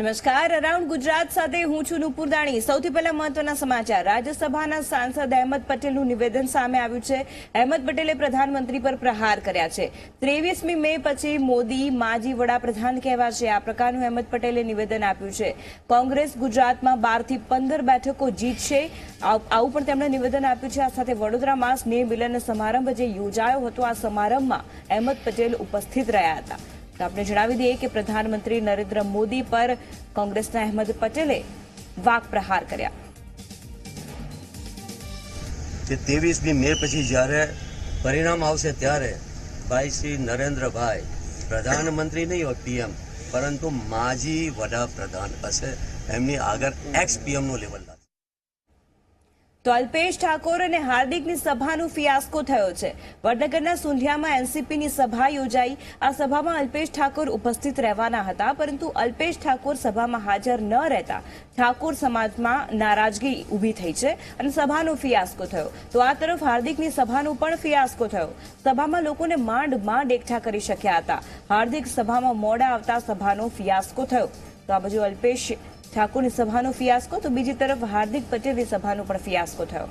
નમસ્કાર. અરાઉન્ડ ગુજરાત સાથે હું છું નુપુરદાણી. સૌથી પહેલા મહત્વના સમાચાર. રાજ્યસભાના સાંસદ અહેમદ પટેલનું નિવેદન સામે આવ્યું છે. અહેમદ પટેલે પ્રધાનમંત્રી પર પ્રહાર કર્યા છે. ત્રેવીસમી મે પછી મોદી માજી વડાપ્રધાન કહેવા છે. આ પ્રકારનું અહેમદ પટેલે નિવેદન આપ્યું છે. કોંગ્રેસ ગુજરાતમાં બારથી પંદર બેઠકો જીતશે. આવું પણ તેમણે નિવેદન આપ્યું છે. આ સાથે વડોદરામાં સ્નેહ મિલન સમારંભ જે યોજાયો હતો, આ સમારંભમાં અહેમદ પટેલ ઉપસ્થિત રહ્યા હતા. તો આપણે જણાવી દઈએ કે પ્રધાનમંત્રી નરેન્દ્ર મોદી પર કોંગ્રેસના અહેમદ પટેલે વાક પ્રહાર કર્યા. કે ત્રેવીસમી મે પછી જ્યારે પરિણામ આવશે ત્યારે ભાઈ શ્રી નરેન્દ્રભાઈ પ્રધાનમંત્રી નહીં હોય, પીએમ, પરંતુ માજી વડાપ્રધાન હશે. એમની આગળ એક્સ પીએમનું લેવલ તો અલ્પેશ ઠાકોર અને હાર્દિકની સભાનું ફિયાસ્કો થયો છે. વડનગરના સુંઢિયામાં એનસીપીની સભા યોજાઈ. આ સભામાં અલ્પેશ ઠાકોર ઉપસ્થિત રહેવાના હતા, પરંતુ અલ્પેશ ઠાકોર સભામાં હાજર ન રહેતા ઠાકોર સમાજમાં નારાજગી ઊભી થઈ છે અને સભાનો ફિયાસ્કો થયો. તો આ તરફ હાર્દિકની સભાનો પણ ફિયાસ્કો થયો. સભામાં લોકોને માંડ માંડ એકઠા કરી શક્યા હતા. હાર્દિક સભામાં મોડા આવતા સભાનો ફિયાસ્કો થયો. તો આ બાજુ અલ્પેશ ઠાકોરની સભાનો ફિયાસ્કો તો બીજી તરફ હાર્દિક પટેલની સભાનો પણ ફિયાસ્કો થયો.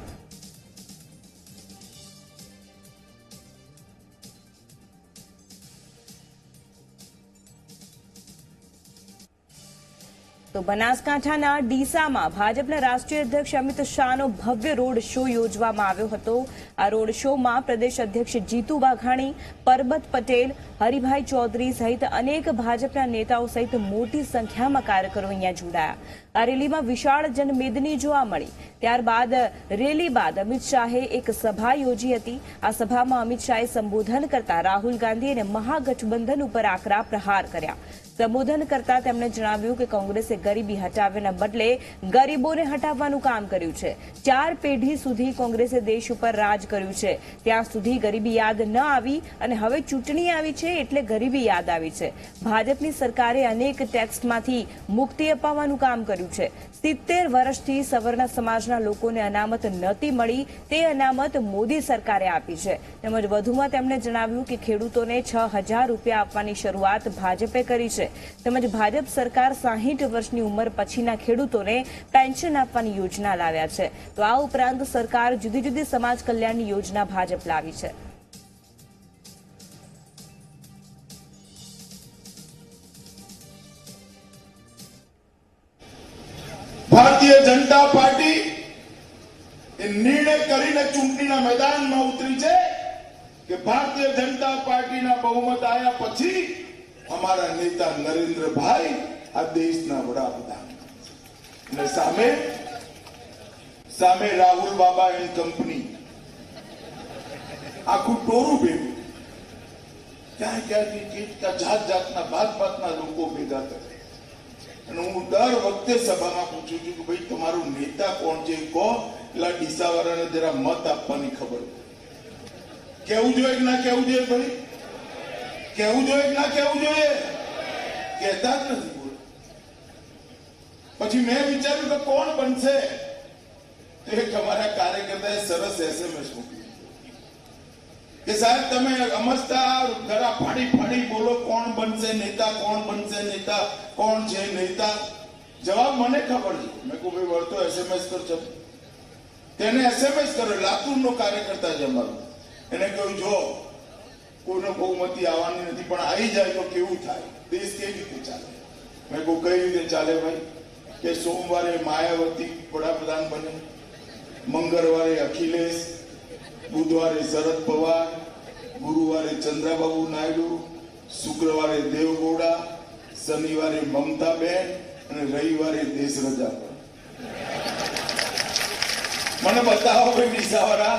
તો બનાસકાંઠાના ડીસામાં ભાજપના રાષ્ટ્રીય અધ્યક્ષ અમિત શાહનો ભવ્ય રોડ શો યોજવામાં આવ્યો હતો. આ રોડ શોમાં પ્રદેશ અધ્યક્ષ જીતુ વાઘાણી, પરબત પટેલ, હરિભાઈ ચૌધરી સહિત અનેક ભાજપના નેતાઓ સહિત મોટી સંખ્યામાં કાર્યકરો અહીંયા જોડાયા. આ રેલીમાં વિશાળ જનમેદની જોવા મળી. ત્યારબાદ, રેલી બાદ અમિત શાહે એક સભા યોજી હતી. આ સભામાં અમિત શાહે સંબોધન કરતા રાહુલ ગાંધી અને મહાગઠબંધન ઉપર આકરા પ્રહાર કર્યા. સંબોધન કરતા તેમણે જણાવ્યું કે કોંગ્રેસે ગરીબી હટાવવાના બદલે ગરીબોને હટાવવાનું કામ કર્યું છે. ચાર પેઢી સુધી કોંગ્રેસે દેશ ઉપર રાજ કર્યું છે. ત્યાં સુધી ગરીબી યાદ ન આવી અને હવે ચૂંટણી આવી છે એટલે ગરીબી યાદ આવી છે. ભાજપની સરકારે અનેક ટેક્સમાંથી મુક્તિ અપાવવાનું કામ કર્યું છે. સિત્તેર વર્ષથી સવર્ણ સમાજના લોકોને અનામત નહોતી મળી. તે અનામત મોદી સરકારે આપી છે. તેમજ વધુમાં તેમણે જણાવ્યું કે ખેડૂતોને છ હજાર રૂપિયા આપવાની શરૂઆત ભાજપે કરી છે. તેમજ ભાજપ સરકાર સાહીઠ વર્ષની ઉંમર પછીના ખેડૂતોને પેન્શન આપવાની યોજના લાવ્યા છે. તો આ ઉપરાંત સરકાર જુદી જુદી સમાજ કલ્યાણની યોજના ભાજપ લાવી છે. નિર્ણય કરીને ચૂંટણીના મેદાનમાં ઉતરી છે કે ભારતીય જનતા પાર્ટીના બહુમત આવ્યા પછી અમારા નેતા નરેન્દ્રભાઈ આ દેશના વડાપ્રધાન. અને સામે સામે રાહુલ બાબા એન્ડ કંપની. આખું ટોરું ભેગું. ક્યાં ક્યાંથી જાત જાતના, ભાત ભાતના લોકો ભેગા કરે અને હું દર વખતે સભામાં પૂછું છું કે ભાઈ, તમારો નેતા કોણ છે એ આ ડીસાવાળાને જરા મત આપવાની ખબર. કેવું જોઈએ કે ના કેવું જોઈએ ભાઈ કેવું જોઈએ કે ના કેવું જોઈએ? કહેતા જ નથી બોલ. પછી મેં વિચાર્યું કે કોણ બનશે? તો એક અમારા કાર્યકર્તાએ સરસ એસએમએસ મોકલી કે સાહેબ, તમે અમસ્તા જરા ફાડી ફાડી બોલો, કોણ બનશે નેતા, કોણ બનશે નેતા, કોણ છે નેતા? જવાબ મને ખબર છે. મેં કહું ભાઈ, વળતો એસએમએસ કરજો તેને એસએમએસ કર્યો લાતુરનો કાર્યકર્તા છે અમારો. એને કહ્યું, જો, કોઈને બહુમતી આવવાની નથી, પણ આવી જાય તો કેવું થાય? દેશ કેવી રીતે ચાલે? મેં કહું કઈ રીતે ચાલે ભાઈ? કે સોમવારે માયાવતી વડાપ્રધાન બને, મંગળવારે અખિલેશ, બુધવારે શરદ પવાર, ગુરુવારે ચંદ્રાબાબુ નાયડુ, શુક્રવારે દેવગૌડા, શનિવારે મમતાબેન અને રવિવારે દેશ રજા પર મને બતાવો કોઈ ડીસાવાળા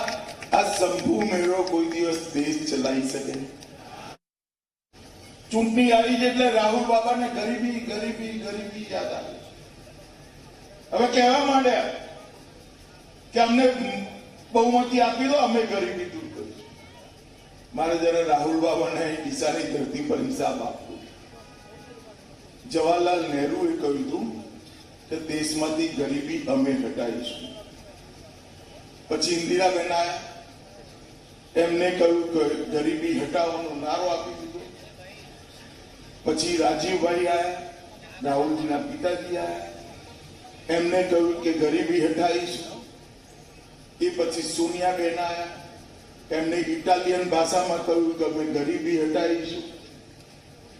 આ શંભુ મેળો કોઈ દિવસ દેશ ચલાવી શકે? ચૂંટણી આવી છે એટલે રાહુલ બાબાને ગરીબી ગરીબી ગરીબી યાદ આવી હવે કહેવા માંડ્યા કે અમને બહુમતી આપી દો, અમે ગરીબી દૂર કરીશું. મારે જરા રાહુલ બાબાને ઈશાની ધરતી પર હિસાબ આપવો. જવાહરલાલ નહેરુએ કહ્યું હતું કે દેશમાંથી ગરીબી અમે હટાવીશું પછી ઇન્દિરાબેન આવ્યા એમને કહ્યું કે ગરીબી હટાવવાનો નારો આપી દીધો. પછી રાજીવભાઈ આવ્યા રાહુલજીના પિતાજી આવ્યા એમને કહ્યું કે ગરીબી હટાવીશું. એ પછી સોનિયાબેન આવ્યા એમને ઇટાલિયન ભાષામાં કહ્યું કે અમે ગરીબી હટાવીશું.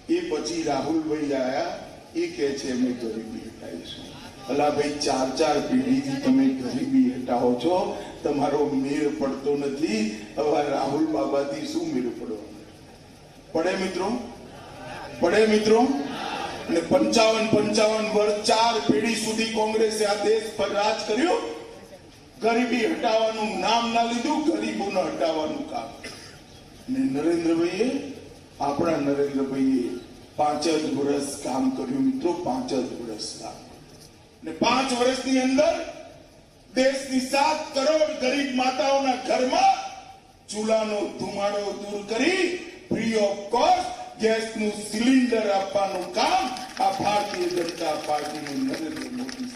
એ પછી રાહુલભાઈ આવ્યા એ કહે છે, અમે ગરીબી હટાવીશું. અલા ભાઈ, ચાર ચાર પેઢીથી તમે ગરીબી હટાવો છો. તમારો મેળ પડતો નથી. રાહુલ બાબાથી શું મેળ પડવાનો? પડે મિત્રો? પડે મિત્રો? અને પંચાવન પંચાવન વર્ષ ચાર પેઢી સુધી કોંગ્રેસે આ દેશ પર રાજ કર્યું. ગરીબી હટાવવાનું નામ ના લીધું, ગરીબોને હટાવવાનું કામ. ને નરેન્દ્રભાઈએ, આપણા નરેન્દ્રભાઈએ પાંચ જ વર્ષ કામ કર્યું મિત્રો, પાંચ જ વર્ષ કામ ને પાંચ વર્ષની અંદર દેશની સાત કરોડ ગરીબ માતાઓના ઘરમાં ચૂલાનો ધુમાડો દૂર કરી ફ્રી ઓફ કોસ્ટ ગેસનું સિલિન્ડર આપવાનું કામ આ ભારતીય જનતા પાર્ટીનું નરેન્દ્ર મોદી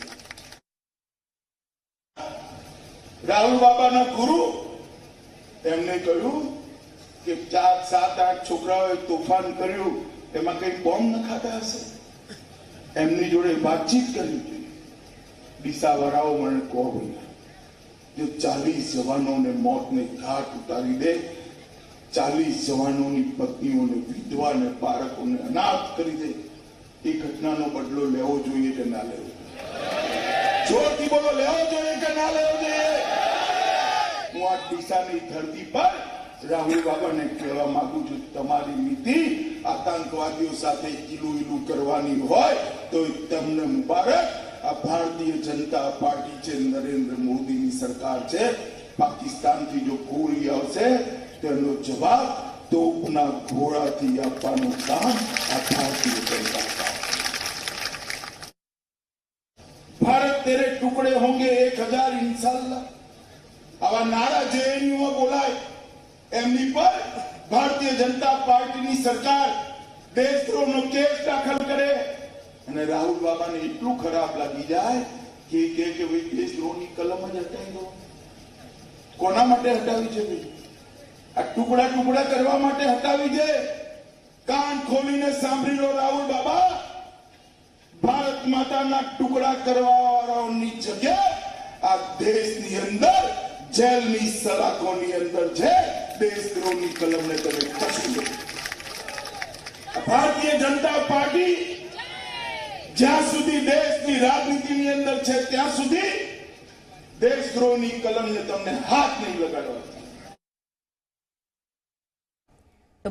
રાહુલ બાબાના ગુરુ એમને કહ્યું કે ચાર, સાત, આઠ છોકરાઓએ તોફાન કર્યું, એમાં કઈ બોમ્બ નખાતા હશે? એમની જોડે વાતચીત જોઈએ ડીસાવાળાઓ મને કહો ભાઈ ચાલીસ જવાનોને મોતને ઘાટ ઉતારી દે, ચાલીસ જવાનોની પત્નીઓને વિધવાને બાળકોને અનાથ કરી દે, એ ઘટનાનો બદલો લેવો જોઈએ કે ના લેવો જોરથી બોલો, લેવો જોઈએ કે ના લેવો જોઈએ? હું આ દિશાની ધરતી પર રાહુલ બાબાને કહેવા માંગુ છું, તમારી નીતિ આતંકવાદીઓ સાથે ઈલું ઇલું કરવાની હોય તો તમને મુબારક. આ ભારતીય જનતા પાર્ટી છે, નરેન્દ્ર મોદીની સરકાર છે. પાકિસ્તાનથી જો ગોળી આવશે, તેનો જવાબ તોપના ઘોડાથી આપવાનું કામ આ ભારતીય જનતા ભારત તેરે ટુકડે હોંગે એક હજાર આવા નારા જેએનયુમાં બોલાય, એમની પર ભારતીય જનતા પાર્ટીની સરકાર દેશદ્રોહનો કેસ દાખલ કરે. અને રાહુલ બાબાને એટલું ખરાબ લાગી જાય કે કે કે ભાઈ દેશદ્રોહની કલમ જ હટાવી દો. કોના માટે હટાવી છે ભાઈ? આ ટુકડા ટુકડા કરવા માટે હટાવી દે. કાન ખોલીને સાંભળી લો રાહુલ બાબા. ભારત માતાના ટુકડા કરવા જગ્યા આ દેશની અંદર, જેલની સલાકોની અંદર છે. દેશદ્રોહની કલમને તમે ખસી. ભારતીય જનતા પાર્ટી જ્યાં સુધી દેશની રાજનીતિની અંદર છે ત્યાં સુધી દેશદ્રોહની કલમને તમને હાથ નહીં લગાડવા તો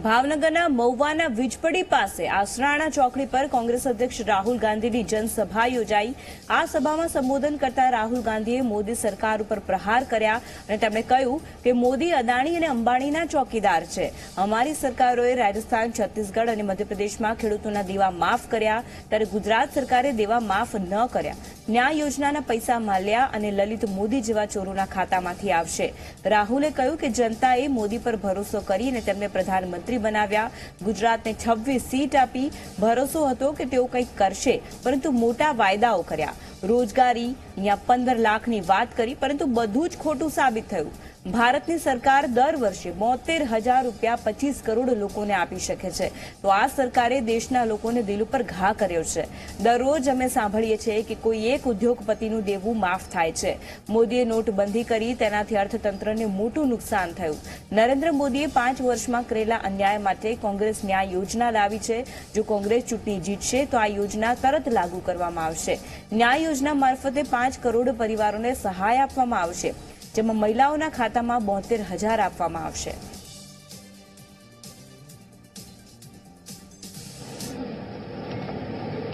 ભાવનગરના મહુવાના વીજપડી પાસે આસરાણા ચોકડી પર કોંગ્રેસ અધ્યક્ષ રાહુલ ગાંધીની જનસભા યોજાઈ. આ સભામાં સંબોધન કરતા રાહુલ ગાંધીએ મોદી સરકાર ઉપર પ્રહાર કર્યા અને તેમણે કહ્યું કે મોદી અદાણી અને અંબાણીના ચોકીદાર છે. અમારી સરકારોએ રાજસ્થાન, છત્તીસગઢ અને મધ્યપ્રદેશમાં ખેડૂતોના દેવા માફ કર્યા. ત્યારે ગુજરાત સરકારે દેવા માફ ન કર્યા. ન્યાય યોજનાના પૈસા માલ્યા અને લલિત મોદી જેવા ચોરોના ખાતામાંથી આવશે. રાહુલે કહ્યું કે જનતાએ મોદી પર ભરોસો કરીને તેમને પ્રધાનમંત્રી બનાવ્યા. ગુજરાતને છવ્વીસ સીટ આપી ભરોસો હતો કે તેઓ કંઈક કરશે, પરંતુ મોટા વાયદાઓ કર્યા. રોજગારી અહીંયા પંદર લાખની વાત કરી, પરંતુ બધું જ ખોટું સાબિત થયું. ભારતની સરકાર દર વર્ષે બોતેર હજાર રૂપિયા પચીસ કરોડ લોકોને આપી શકે છે. તો આ સરકારે દેશના લોકોને દિલ ઉપર ઘા કર્યો છે. દરરોજ અમે સાંભળીએ છીએ કે કોઈ એક ઉદ્યોગપતિનું દેવું માફ થાય છે. મોદીએ નોટબંધી કરી, તેનાથી અર્થતંત્રને મોટું નુકસાન થયું. નરેન્દ્ર મોદીએ પાંચ વર્ષમાં કરેલા અન્યાય માટે કોંગ્રેસ ન્યાય યોજના લાવી છે. જો કોંગ્રેસ ચૂંટણી જીતશે, તો આ યોજના તરત લાગુ કરવામાં આવશે. ન્યાય યોજના મારફતે પાંચ કરોડ પરિવારોને સહાય આપવામાં આવશે જેમાં મહિલાઓના ખાતામાં બોતેર હજાર આપવામાં આવશે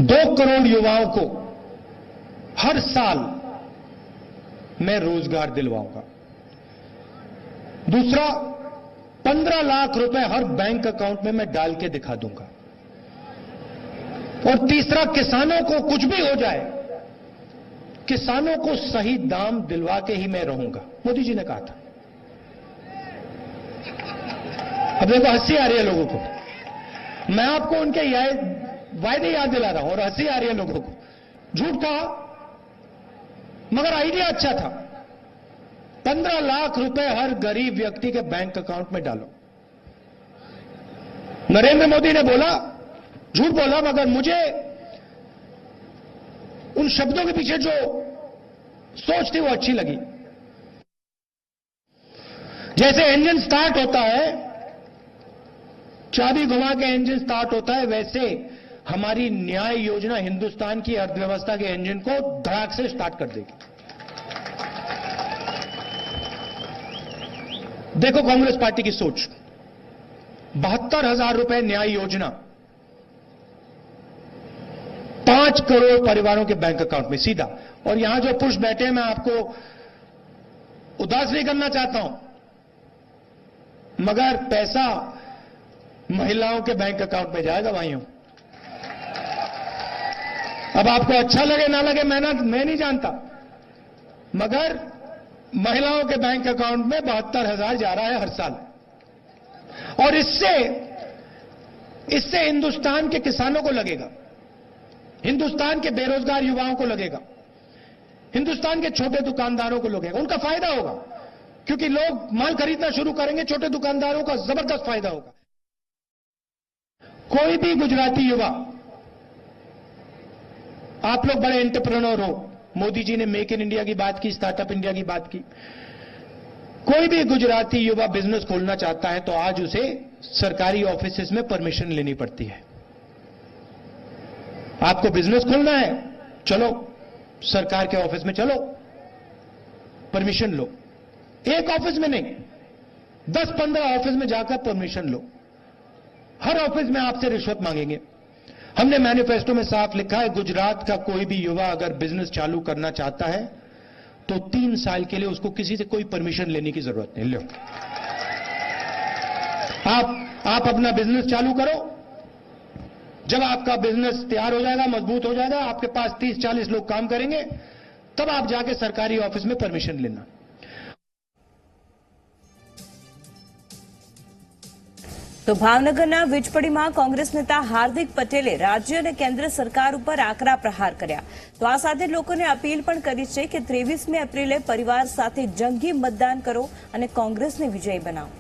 दो करोड़ युवाओं को हर साल मैं रोजगार दिलवाऊंगा दूसरा पंद्रह लाख रुपए हर बैंक अकाउंट में मैं डाल के दिखा दूंगा और तीसरा किसानों को कुछ भी हो जाए किसानों को सही दाम दिलवा के ही मैं रहूँगा। मोदी जी ने कहा था। अब देखो, हँसी आ रही है लोगों को। मैं आपको उनके वायदे याद दिला रहा हूँ और हँसी आ रही है लोगों को। झूठ कहा, मगर आइडिया अच्छा था। पंद्रह लाख रुपए हर गरीब व्यक्ति के बैंक अकाउंट में डालो। नरेंद्र मोदी ने बोला, झूठ बोला, मगर मुझे उन शब्दों के पीछे जो सोच थी वो अच्छी लगी। जैसे इंजन स्टार्ट होता है, चाबी घुमा के इंजन स्टार्ट होता है, वैसे हमारी न्याय योजना हिंदुस्तान की अर्थव्यवस्था के इंजन को धड़ाक से स्टार्ट कर देगी। देखो कांग्रेस पार्टी की सोच। बहत्तर हज़ार रुपए न्याय योजना पाँच करोड़ परिवारों के बैंक अकाउंट में, सीधा। और यहाँ जो पुरुष बैठे हैं, मैं आपको उदास नहीं करना चाहता हूँ। मगर पैसा महिलाओं के बैंक अकाउंट में जाएगा, भाइयों। अब आपको अच्छा लगे, ना लगे, मैं ना, मैं नहीं जानता। मगर महिलाओं के बैंक अकाउंट में बहत्तर हज़ार जा रहा है हर साल। और इससे इससे हिंदुस्तान के किसानों को लगेगा। हिंदुस्तान के बेरोजगार युवाओं को लगेगा। हिंदुस्तान के छोटे दुकानदारों को लगेगा। उनका फ़ायदा होगा, क्योंकि लोग माल खरीदना शुरू करेंगे, छोटे दुकानदारों का ज़बरदस्त फ़ायदा होगा। कोई भी गुजराती युवा, आप लोग बड़े एंटरप्रेन्योर हो। मोदी जी ने मेक इन इंडिया की बात की स्टार्टअप इंडिया की बात की। कोई भी गुजराती युवा बिज़नेस खोलना चाहता है तो आज उसे सरकारी ऑफ़िस में परमिशन लेनी पड़ती है। आपको बिज़नेस खोलना है। चलो, सरकार के ऑफ़िस में चलो। परमिशन लो। एक ऑफ़िस में नहीं दस पंद्रह ऑफ़िस में जाकर परमिशन लो। हर ऑफ़िस में आपसे रिश्वत मांगेंगे। हमने मैनिफेस्टो में साफ़ लिखा है, गुजरात का कोई भी युवा अगर बिज़नेस चालू करना चाहता है तो तीन साल के लिए उसको किसी से कोई परमिशन लेने की ज़रूरत नहीं। लो। आप आप अपना बिज़नेस चालू करो। जब आपका बिजनेस तैयार हो जाएगा मजबूत हो जाएगा आपके पास 30-40 लोग काम करेंगे तब आप जाके सरकारी ऑफिस में परमिशन लेना તો ભાવનગરના વીજપડીમાં કોંગ્રેસ નેતા હાર્દિક પટેલે રાજ્ય અને કેન્દ્ર સરકાર ઉપર આકરા પ્રહાર કર્યા તો આ સાથે લોકોને અપીલ પણ કરી છે કે ત્રેવીસમી એપ્રિલે પરિવાર સાથે જંગી મતદાન કરો અને કોંગ્રેસને વિજયી બનાવો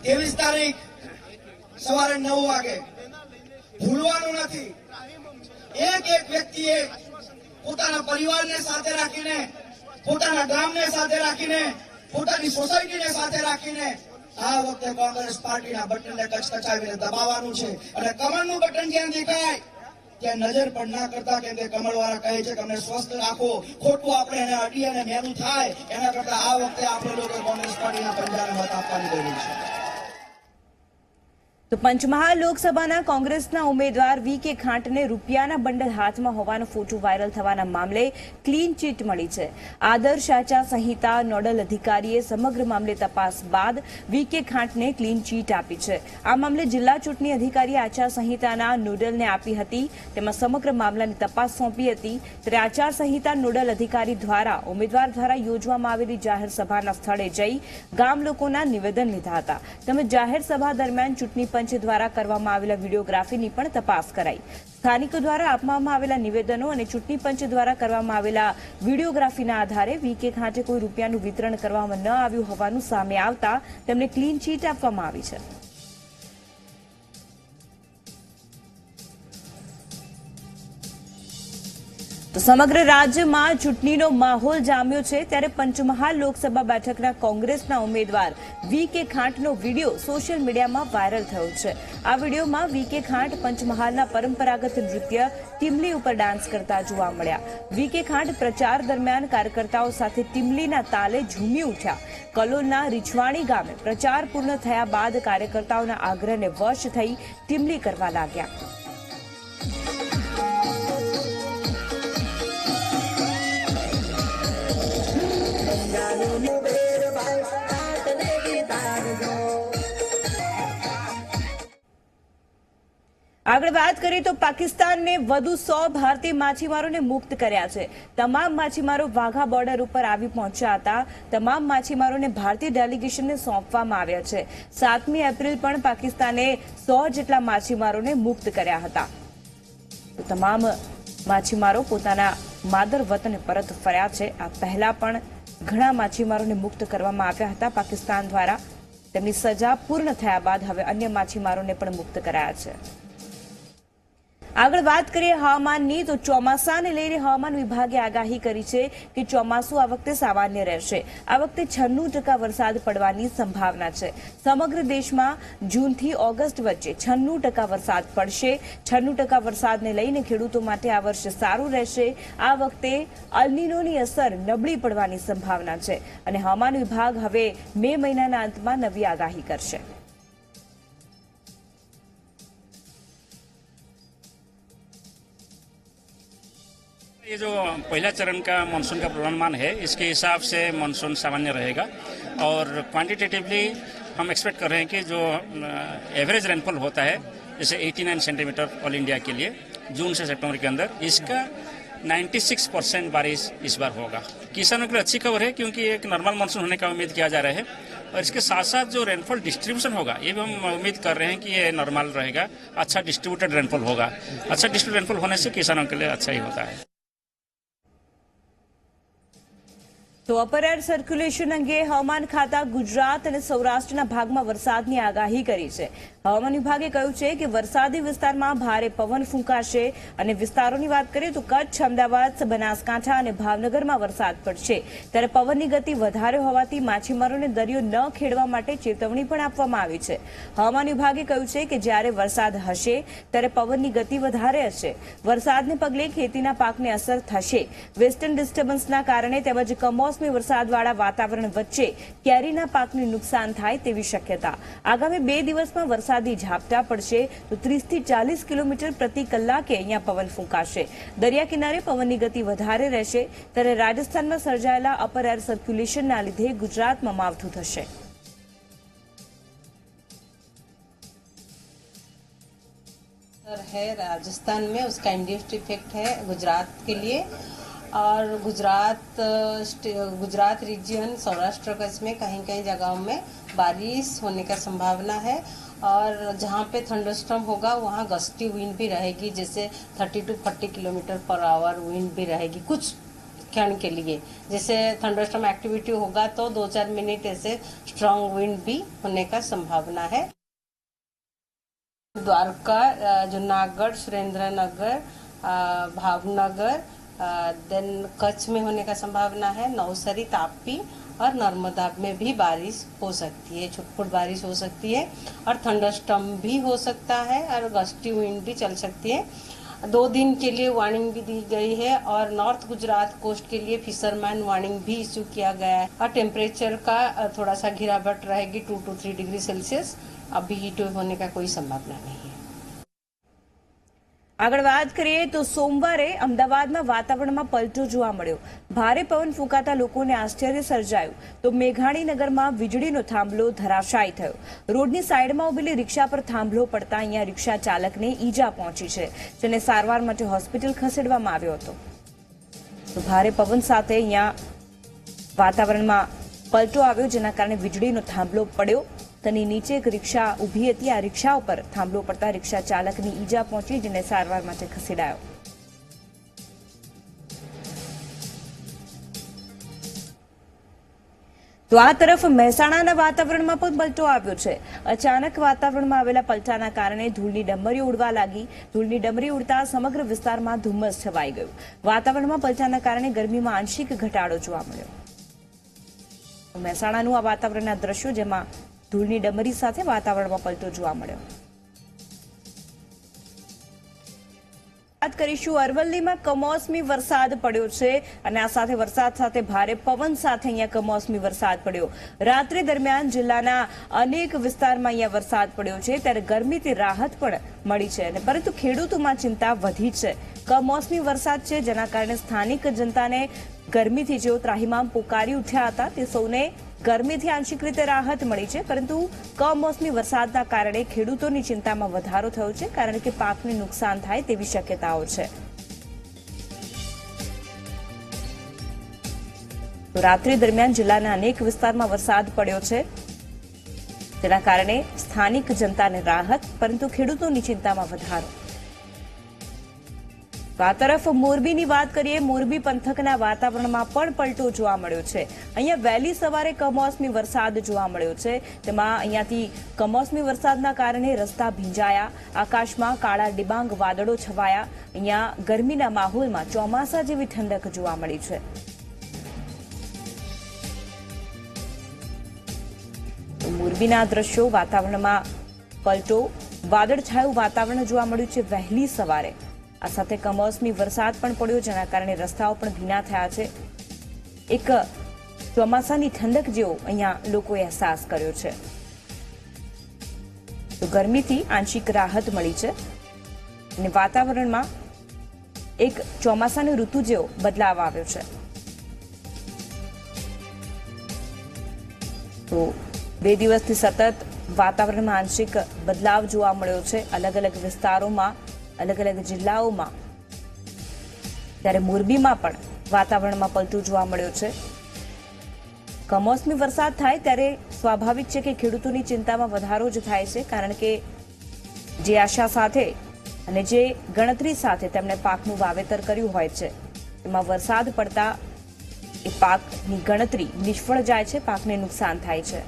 ત્રેવીસ તારીખ સવારે નવ વાગે. ભૂલવાનું નથી. એક એક વ્યક્તિએ પોતાના પરિવારને સાથે રાખીને, પોતાના ગામને સાથે રાખીને, પોતાની સોસાયટીને સાથે રાખીને આ વખતે કોંગ્રેસ પાર્ટીના બટનને કચકચાવીને દબાવવાનું છે. અને કમળનું બટન જ્યાં દેખાય? ત્યાં નજર પણ ના કરતા કેમ કે કમળવાળા કહે છે કે અમને સ્વસ્થ રાખો. ખોટું આપણે એને અડી અને મેલું થાય. એના કરતા આ વખતે આપણે લોકો કોંગ્રેસ પાર્ટીના પંજાને મત આપવાની જરૂર છે. તો પંચમહાલ લોકસભાના કોંગ્રેસના ઉમેદવાર વી કે ખાંટને રૂપિયાના બંડલ હાથમાં હોવાનો ફોટો વાયરલ થવાના મામલે ક્લીન ચીટ મળી છે. આદર્શ આચાર સંહિતા નોડલ અધિકારીએ સમગ્ર મામલે તપાસ બાદ વી કે ખાંટને ક્લીન ચીટ આપી છે. આ મામલે જિલ્લા ચૂંટણી અધિકારીએ આચાર સંહિતાના નોડલને આપી હતી. તેમાં સમગ્ર મામલાની તપાસ સોંપી હતી. ત્યારે આચાર સંહિતા નોડલ અધિકારી દ્વારા ઉમેદવાર દ્વારા યોજવામાં આવેલી જાહેર સભાના સ્થળે જઈ ગામ લોકોના નિવેદન લીધા હતા. તેમજ જાહેર સભા દરમિયાન ચૂંટણી પંચ દ્વારા કરવામાં આવેલા વિડીયોગ્રાફીની પણ તપાસ કરાઈ. સ્થાનિકો દ્વારા આપવામાં આવેલા નિવેદનો અને ચૂંટણી પંચ દ્વારા કરવામાં આવેલા વિડીયોગ્રાફીના આધારે વીકે ખાતે કોઈ રૂપિયાનું વિતરણ કરવામાં ન આવ્યું હોવાનું સામે આવતા તેમને ક્લીન ચીટ આપવામાં આવી છે. તો સમગ્ર રાજ્યમાં ચૂંટણીનો માહોલ જામ્યો છે ત્યારે પંચમહાલ લોકસભા બેઠકના કોંગ્રેસના ઉમેદવાર વી કે ખાંટનો વીડિયો સોશિયલ મીડિયામાં વાયરલ થયો છે. આ વિડીયોમાં વી કે ખાંટ પંચમહાલના પરંપરાગત નૃત્ય ટીમલી ઉપર ડાન્સ કરતા જોવા મળ્યા. વી કે ખાંટ પ્રચાર દરમિયાન કાર્યકર્તાઓ સાથે ટીમલીના તાલે ઝૂમી ઉઠ્યા. કલોલના રીછવાણી ગામે પ્રચાર પૂર્ણ થયા બાદ કાર્યકર્તાઓના આગ્રહને વશ થઈ ટીમલી કરવા લાગ્યા. આગળ વાત કરીએ તો પાકિસ્તાનને વધુ સો ભારતીય માછીમારોને મુક્ત કર્યા છે. તમામ માછીમારો વાઘા બોર્ડર ઉપર આવી પહોંચ્યા હતા. તમામ માછીમારોને ભારતીય ડેલિગેશનને સોંપવામાં આવ્યા છે. સાતમી એપ્રિલ પણ પાકિસ્તાને સો જેટલા માછીમારોને મુક્ત કર્યા હતા. તમામ માછીમારો પોતાના માદર વતને પરત ફર્યા છે. આ પહેલા પણ ઘણા માછીમારોને મુક્ત કરવામાં આવ્યા હતા. પાકિસ્તાન દ્વારા તેમની સજા પૂર્ણ થયા બાદ હવે અન્ય માછીમારોને પણ મુક્ત કરાયા છે. આગળ વાત કરીએ હવામાનની, તો ચોમાસાને લઈને હવામાન વિભાગે આગાહી કરી છે કે ચોમાસું આ વખતે સામાન્ય રહેશે. આ વખતે છન્નું ટકા વરસાદ પડવાની સંભાવના છે. સમગ્ર દેશમાં જૂનથી ઓગસ્ટ વચ્ચે છન્નું ટકા વરસાદ પડશે. છન્નું ટકા વરસાદને લઈને ખેડૂતો માટે આ વર્ષે સારું રહેશે. આ વખતે અલ્નિનોની અસર નબળી પડવાની સંભાવના છે અને હવામાન વિભાગ હવે મે મહિનાના અંતમાં નવી આગાહી કરશે. ये जो पहला चरण का मानसून का पूर्वानुमान है, इसके हिसाब से मानसून सामान्य रहेगा। और क्वांटिटेटिवली हम एक्सपेक्ट कर रहे हैं कि जो एवरेज रेनफॉल होता है, जैसे 89 सेंटीमीटर ऑल इंडिया के लिए, जून से सितंबर के अंदर, इसका 96 परसेंट बारिश इस बार होगा। किसानों के लिए अच्छी खबर है, क्योंकि एक नॉर्मल मानसून होने का उम्मीद किया जा रहा है। और इसके साथ साथ जो रेनफॉल डिस्ट्रीब्यूशन होगा, ये भी हम उम्मीद कर रहे हैं कि ये नॉर्मल रहेगा। अच्छा डिस्ट्रीब्यूटेड रेनफॉल होगा। अच्छा डिस्ट्रीब्यूटेड रेनफॉल होने से किसानों के लिए अच्छा ही होता है। તો અપર એર સર્ક્યુલેશન અંગે હવામાન ખાતા ગુજરાત અને સૌરાષ્ટ્રના ભાગમાં વરસાદની આગાહી કરી છે. હવામાન વિભાગે કહ્યું છે કે વરસાદી વિસ્તારમાં ભારે પવન ફૂંકાશે અને વિસ્તારોની વાત કરીએ તો કચ્છ, અમદાવાદ, બનાસકાંઠા અને ભાવનગરમાં વરસાદ પડશે. ત્યારે પવનની ગતિ વધારે હોવાથી માછીમારોને દરિયો ન ખેડવા માટે ચેતવણી પણ આપવામાં આવી છે. હવામાન વિભાગે કહ્યું છે કે જ્યારે વરસાદ હશે, ત્યારે પવનની ગતિ વધારે હશે. વરસાદને પગલે ખેતીના પાકને અસર થશે. વેસ્ટર્ન ડિસ્ટર્બન્સના કારણે તેમજ કમોસમી વરસાદવાળા વાતાવરણ વચ્ચે કેરીના પાકને નુકસાન થાય તેવી શક્યતા. આગામી બે દિવસમાં વરસાદી ઝાપટા પડશે તો ત્રીસથી ચાલીસ કિલોમીટર પ્રતિ કલાકે અહીંયા પવન ફૂંકાશે દરિયા કિનારે પવનની ગતિ વધારે રહેશે ત્યારે રાજસ્થાનમાં સર્જાયેલા અપર એર સર્ક્યુલેશનના લીધે ગુજરાતમાં માવઠું થશે असर है राजस्थान में उसका इंड्यूस्ड इफेक्ट है गुजरात के लिए और गुजरात अ, स्टे- गुजरात रीजन सौराष्ट्र कच्छ में कहीं कहीं जगहों में बारिश होने का संभावना है और जहाँ पे थंडरस्टॉर्म होगा, वहाँ गस्टी विंड भी रहेगी जैसे 30 to 40 kilometre per hour wind भी रहेगी, कुछ क्षण के लिए। जैसे थंडरस्टॉर्म एक्टिविटी होगा तो दो चार मिनट ऐसे स्ट्रांग विंड भी होने का संभावना है। द्वारका जूनागढ़ सुरेंद्र नगर भावनगर देन कच्छ में होने का संभावना है। नवसरी तापी और नर्मदा में भी बारिश हो सकती है, छुटपुट बारिश हो सकती है और थंडरस्टॉर्म भी हो सकता है और गस्टी विंड भी चल सकती है। दो दिन के लिए वार्निंग भी दी गई है और नॉर्थ गुजरात कोस्ट के लिए फिशरमैन वार्निंग भी इश्यू किया गया है और टेम्परेचर का थोड़ा सा गिरावट रहेगी two to three degree Celsius. अभी हीट होने का कोई संभावना नहीं है। આગળ વાત કરીએ તો સોમવારે અમદાવાદમાં વાતાવરણમાં પલટો જોવા મળ્યો. ભારે પવન ફૂંકાતા લોકોને આશ્ચર્ય સર્જાયું. તો મેઘાણીનગરમાં વીજળીનો થાંભલો ધરાશાયી થયો. રોડની સાઈડમાં ઉભેલી રિક્ષા પર થાંભલો પડતા અહીંયા રિક્ષા ચાલકને ઈજા પહોંચી છે, જેને સારવાર માટે હોસ્પિટલ ખસેડવામાં આવ્યો હતો. ભારે પવન સાથે અહીંયા વાતાવરણમાં પલટો આવ્યો, જેના કારણે વીજળીનો થાંભલો પડ્યો. તેની નીચે એક રિક્ષા ઊભી હતી. આ રિક્ષા ઉપર થાંભલો પડતા રિક્ષા ચાલકની ઈજા પહોંચી, જેને સારવાર માટે ખસેડાયો. તો આ તરફ મહેસાણાના વાતાવરણમાં પણ પલટો આવ્યો છે. અચાનક વાતાવરણમાં આવેલા પલટાના કારણે ધૂળની ડમરીઓ ઉડવા લાગી. ધૂળની ડમરી ઉડતા સમગ્ર વિસ્તારમાં ધુમ્મસ છવાઈ ગયું. વાતાવરણમાં પલટાના કારણે ગરમીમાં આંશિક ઘટાડો જોવા મળ્યો. મહેસાણાનું આ વાતાવરણના દ્રશ્યો, જેમાં ધૂળની ડમરી સાથે વાતાવરણમાં પલટો જોવા મળ્યો. વાત કરીશું અરવલ્લીમાં કમોસમી વરસાદ પડ્યો છે અને આ સાથે વરસાદ સાથે ભારે પવન સાથે અહીંયા કમોસમી વરસાદ પડ્યો. રાત્રિ દરમિયાન જિલ્લાના અનેક વિસ્તારમાં અહીંયા વરસાદ પડ્યો છે, ત્યારે ગરમીથી રાહત પણ મળી છે અને પરંતુ ખેડૂતોમાં ચિંતા વધી છે. કમોસમી વરસાદ છે, જેના કારણે સ્થાનિક જનતાને ગરમીથી જેઓ ત્રાહિમામ પોકારી ઉઠ્યા હતા, તે સૌને ગરમીથી આંશિક રીતે રાહત મળી છે, પરંતુ કમોસમી વરસાદના કારણે ખેડૂતોની ચિંતામાં વધારો થયો છે, કારણ કે પાકને નુકસાન થાય તેવી શક્યતાઓ છે. રાત્રિ દરમિયાન જિલ્લાના અનેક વિસ્તારમાં વરસાદ પડ્યો છે. તેના કારણે સ્થાનિક જનતાને રાહત, પરંતુ ખેડૂતોની ચિંતામાં વધારો. તો આ તરફ મોરબીની વાત કરીએ, મોરબી પંથકના વાતાવરણમાં પણ પલટો જોવા મળ્યો છે. અહીંયા વહેલી સવારે કમોસમી વરસાદ જોવા મળ્યો છે. તેમાં અહીંયાથી કમોસમી વરસાદના કારણે રસ્તા ભીંજાયા, આકાશમાં કાળા ડિબાંગ વાદળો છવાયા. અહીંયા ગરમીના માહોલમાં ચોમાસા જેવી ઠંડક જોવા મળી છે. મોરબીના દ્રશ્યો, વાતાવરણમાં પલટો, વાદળછાયું વાતાવરણ જોવા મળ્યું છે વહેલી સવારે. આ સાથે કમોસમી વરસાદ પણ પડ્યો, જેના કારણે રસ્તાઓ પણ ભીના થયા છે. એક ચોમાસાની ઠંડક જેવો અહીંયા લોકોએ અહેસાસ કર્યો છે. તો ગરમીથી આંશિક રાહત મળી છે. અને વાતાવરણમાં એક ચોમાસાની ઋતુ જેવો બદલાવ આવ્યો છે. તો બે દિવસથી સતત વાતાવરણમાં આંશિક બદલાવ જોવા મળ્યો છે. અલગ અલગ વિસ્તારોમાં અલગ અલગ જિલ્લાઓમાં. ત્યારે મોરબીમાં પણ વાતાવરણમાં પલટું જોવા મળ્યો છે. કમોસમી વરસાદ થાય ત્યારે સ્વાભાવિક છે કે ખેડૂતોની ચિંતામાં વધારો જ થાય છે, કારણ કે જે આશા સાથે અને જે ગણતરી સાથે તેમણે પાકનું વાવેતર કર્યું હોય છે એમાં વરસાદ પડતા એ પાકની ગણતરી નિષ્ફળ જાય છે, પાકને નુકસાન થાય છે.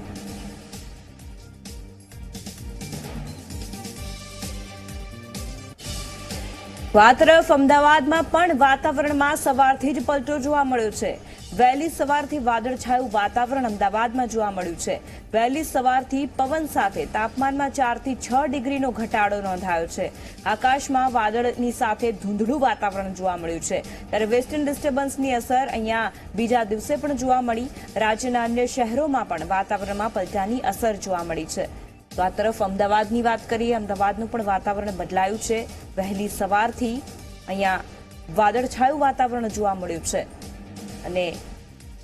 તો તરફ અમદાવાદમાં પણ વાતાવરણમાં સવારથી જ પલટો જોવા મળ્યો છે. વહેલી સવારથી વાદળછાયું વાતાવરણ અમદાવાદમાં જોવા મળ્યું છે. વહેલી સવારથી પવન સાથે તાપમાનમાં ચારથી છ ડિગ્રીનો ઘટાડો નોંધાયો છે. આકાશમાં વાદળની સાથે ધૂંધળું વાતાવરણ જોવા મળ્યું છે. ત્યારે વેસ્ટર્ન ડિસ્ટર્બન્સની અસર અહીંયા બીજા દિવસે પણ જોવા મળી. રાજ્યના અન્ય શહેરોમાં પણ વાતાવરણમાં પલટાની અસર જોવા મળી છે. તો આ તરફ અમદાવાદની વાત કરીએ, અમદાવાદનું પણ વાતાવરણ બદલાયું છે. વહેલી સવારથી અહીંયા વાદળછાયું વાતાવરણ જોવા મળ્યું છે. અને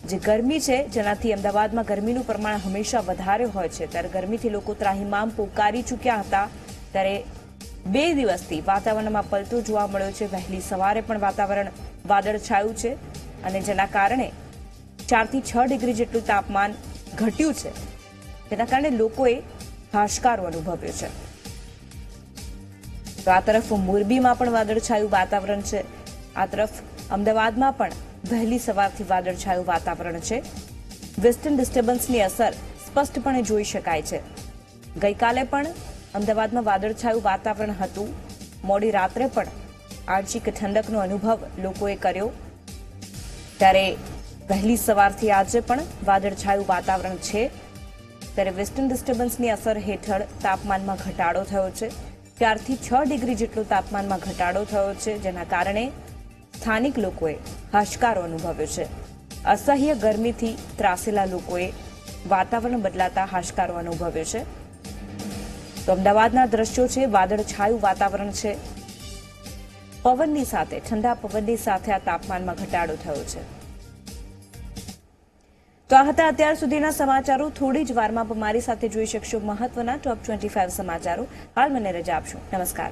જે ગરમી છે, જેનાથી અમદાવાદમાં ગરમીનું પ્રમાણ હંમેશા વધારે હોય છે. ત્યારે ગરમીથી લોકો ત્રાહિમામ પોકારી ચૂક્યા હતા. ત્યારે બે દિવસથી વાતાવરણમાં પલટો જોવા મળ્યો છે. વહેલી સવારે પણ વાતાવરણ વાદળછાયું છે અને જેના કારણે ચારથી છ ડિગ્રી જેટલું તાપમાન ઘટ્યું છે. તેના કારણે લોકોએ હાશકારો અનુભવ્યો છે. તો આ તરફ મોરબીમાં પણ વાદળછાયું વાતાવરણ છે. આ તરફ અમદાવાદમાં પણ વહેલી સવારથી વાદળછાયું વાતાવરણ છે. વેસ્ટર્ન ડિસ્ટર્બન્સની અસર સ્પષ્ટપણે જોઈ શકાય છે. ગઈકાલે પણ અમદાવાદમાં વાદળછાયું વાતાવરણ હતું. મોડી રાત્રે પણ આંશિક ઠંડકનો અનુભવ લોકોએ કર્યો. ત્યારે વહેલી સવારથી આજે પણ વાદળછાયું વાતાવરણ છે. ત્યારે વેસ્ટર્ન ડિસ્ટર્બન્સની અસર હેઠળ તાપમાનમાં ઘટાડો થયો છે. ચારથી છ ડિગ્રી જેટલો તાપમાનમાં ઘટાડો થયો છે, જેના કારણે સ્થાનિક લોકોએ હાશકારો અનુભવ્યો છે. અસહ્ય ગરમીથી ત્રાસેલા લોકોએ વાતાવરણ બદલાતા હાશકારો અનુભવ્યો છે. તો અમદાવાદના દ્રશ્યો છે વાદળછાયું વાતાવરણ છે. પવનની સાથે, ઠંડા પવનની સાથે આ તાપમાનમાં ઘટાડો થયો છે. તો આ હતા અત્યાર સુધીના સમાચારો. થોડી જ વારમાં મારી સાથે જોઈ શકશો મહત્વના ટોપ ટ્વેન્ટી ફાઇવ સમાચારો. હાલ મને રજા આપશો. નમસ્કાર.